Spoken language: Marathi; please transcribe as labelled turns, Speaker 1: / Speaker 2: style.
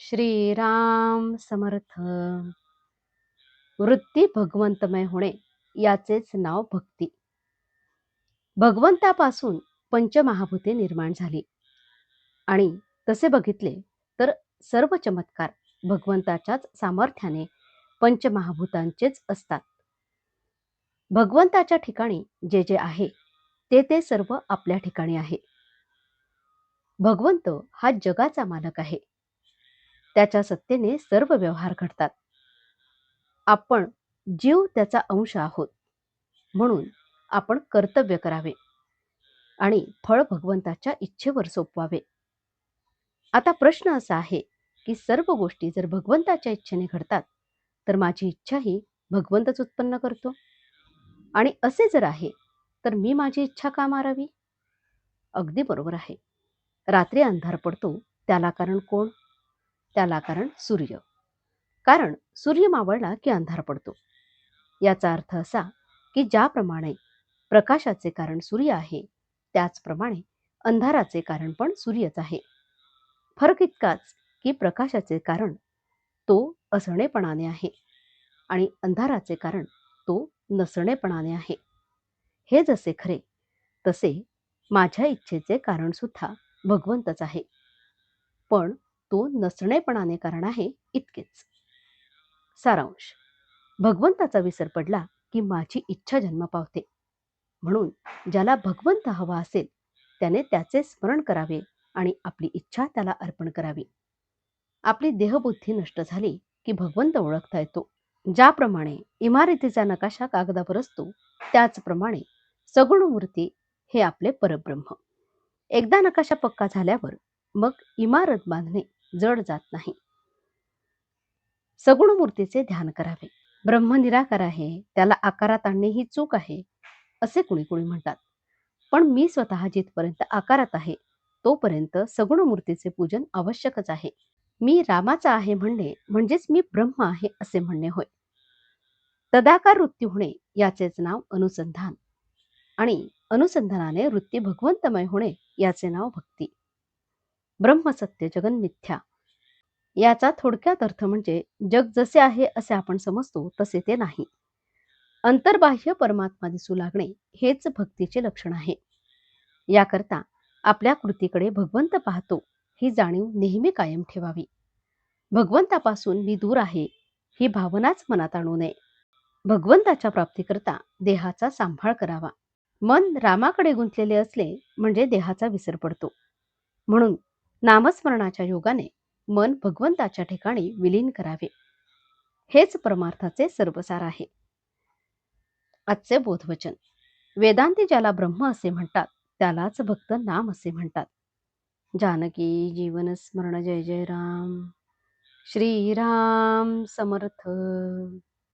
Speaker 1: श्रीराम समर्थ. वृत्ती भगवंतमय होणे याचेच नाव भक्ती. भगवंतापासून पंचमहाभूते निर्माण झाली. आणि तसे बघितले तर सर्व चमत्कार भगवंताच्याच सामर्थ्याने पंचमहाभूतांचेच असतात. भगवंताच्या ठिकाणी जे जे आहे ते ते सर्व आपल्या ठिकाणी आहे. भगवंत हा जगाचा मालक आहे. त्याच्या सत्तेने सर्व व्यवहार घडतात. आपण जीव त्याचा अंश आहोत म्हणून आपण कर्तव्य करावे आणि फळ भगवंताच्या इच्छेवर सोपवावे. आता प्रश्न असा आहे की सर्व गोष्टी जर भगवंताच्या इच्छेने घडतात तर माझी इच्छाही भगवंतच उत्पन्न करतो? आणि असे जर आहे तर मी माझी इच्छा का मारावी? अगदी बरोबर आहे. रात्री अंधार पडतो त्याला कारण कोण? त्याला कारण सूर्य. कारण सूर्य मावळला की अंधार पडतो. याचा अर्थ असा की ज्याप्रमाणे प्रकाशाचे कारण सूर्य आहे त्याचप्रमाणे अंधाराचे कारण पण सूर्यच आहे. फरक इतकाच की प्रकाशाचे कारण तो असणेपणाने आहे आणि अंधाराचे कारण तो नसणेपणाने आहे. हे जसे खरे तसे माझ्या इच्छेचे कारण सुद्धा भगवंतच आहे. पण तो नसणेपणाने कारण आहे इतकेच. सारांश. भगवंताचा विसर पडला की माझी इच्छा जन्म पावते. म्हणून ज्याला भगवंत हवा असेल त्याने त्याचे स्मरण करावे आणि आपली इच्छा त्याला अर्पण करावी. आपली देहबुद्धी नष्ट झाली की भगवंत ओळखता येतो. ज्याप्रमाणे इमारतीचा नकाशा कागदावर असतो त्याचप्रमाणे सगुण मूर्ती हे आपले परब्रह्म. एकदा नकाशा पक्का झाल्यावर मग इमारत बांधणे जड जात नाही. सगुण मूर्तीचे ध्यान करावे. ब्रह्म निराकार आहे त्याला आकारात आणणे ही चूक आहे असे कुणी कुणी म्हणतात. पण मी स्वतः जिथपर्यंत आकारात आहे तोपर्यंत सगुण मूर्तीचे पूजन आवश्यकच आहे. मी रामाचा आहे म्हणणे म्हणजेच मी ब्रह्म आहे असे म्हणणे होय. तदाकार वृत्ती होणे याचेच नाव अनुसंधान. आणि अनुसंधानाने वृत्ती भगवंतमय होणे याचे नाव भक्ती. ब्रह्मसत्य जगन मिथ्या. याचा थोडक्यात अर्थ म्हणजे जग जसे आहे असे आपण समजतो तसे ते नाही. अंतर्बाह्य परमात्मा दिसू लागणे हेच भक्तीचे लक्षण आहे. याकरता आपल्या कृतीकडे भगवंत पाहतो ही जाणीव नेहमी कायम ठेवावी. भगवंतापासून मी दूर आहे ही भावनाच मनात आणू नये. भगवंताच्या प्राप्तीकरता देहाचा सांभाळ करावा. मन रामाकडे गुंतलेले असले म्हणजे देहाचा विसर पडतो. म्हणून नामस्मरणाच्या योगाने मन भगवंताच्या ठिकाणी विलीन करावे. हेच परमार्थाचे सर्वसार आहे. आजचे बोधवचन. वेदांती ज्याला ब्रह्म असे म्हणतात त्यालाच भक्त नाम असे म्हणतात. जानकी जीवन स्मरण जय जय राम. श्रीराम समर्थ.